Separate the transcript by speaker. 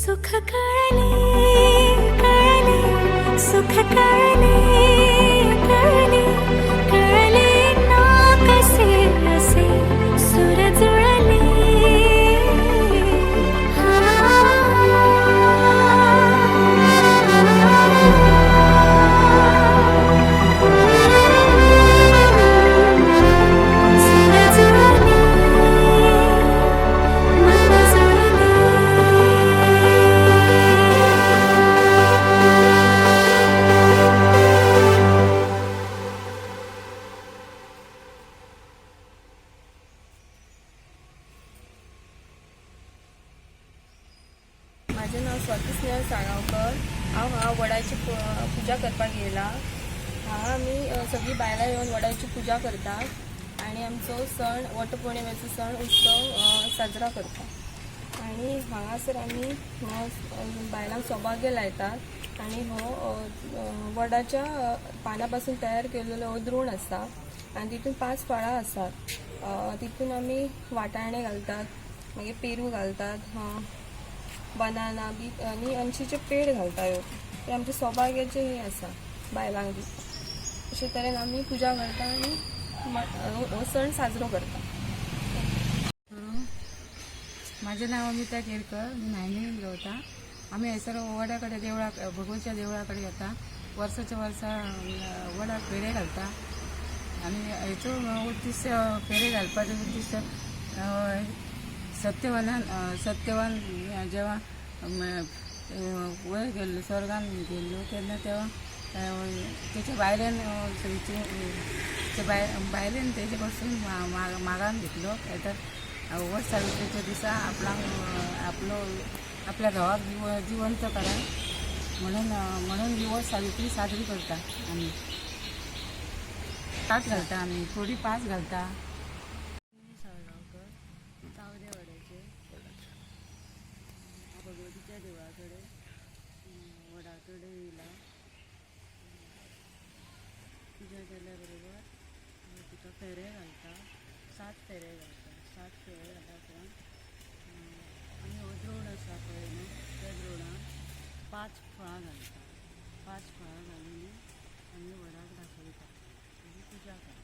Speaker 1: सुख कळले कळले सुख कळले
Speaker 2: माझें नाव स्वाती स्नेहल साळगांवकर हांव हांगा वडाची पुजा करपाक येयलां हांगा आमी सगळीं बायलां येवन वडाची पुजा करतात. आनी आमचो सण वटपौर्णिमेचो सण उत्सव साजरा करतात. आनी हांगासर आमी बायलांक सौभाग्य लायतात. आनी हो वडाच्या अ, पानां पासून तयार केलेलो हो द्रोण आसा आनी तितून पांच फळां आसात तितून आमी वाटाणे घालतात. मागीर पेरू घालतात. बनाना बी आनी अनशीचे पेड घालता ह्यो ते आमचे सौभाग्याचे हे आसा बायलांक बी अशे तरेन आमी पुजा करता आनी हो सण साजरो करता.
Speaker 3: माझे नाव अमिता केरकर मी न्हायणी रावता आम्ही हैसर वड्याकडे देवळा भगवतीच्या देवळाकडे येता वर्साच्या वर्सा वडा वडाक फेरे घालता आनी हेचो उद्दिश्ट फेरे घालपाचो उद्दिश्ट अं, सत्यवानान सत्यवान जेव्हा वयर गेल्लो स्वर्गान गेल्लो तेन्ना तेव्हा त्याच्या तेच्या बायलेन थंयचे बाय बायलेन तेजे पासून मागान घेतलो. येतात वट सावित्रीच्या दिसा आपणाक आपलो आपल्या घोवाक जिव जिवंत करा. म्हणून म्हणून ही वट सावित्री साजरी करता आमी पाच घालता आमी थोडी पाच घालता. भगवतीच्या देवळाकडे वडाकडे येयला पुजा केल्या बरोबर तिका फेरे घालता. सात फेरे घालता. सात फेरे घालता उपरांत आनी हो द्रोण आसा पळय न्हू त्या द्रोणाक पांच फळां घालता. पांच फळां घालून आमी वडाक दाखयता आनी म्हणजे पुजा करता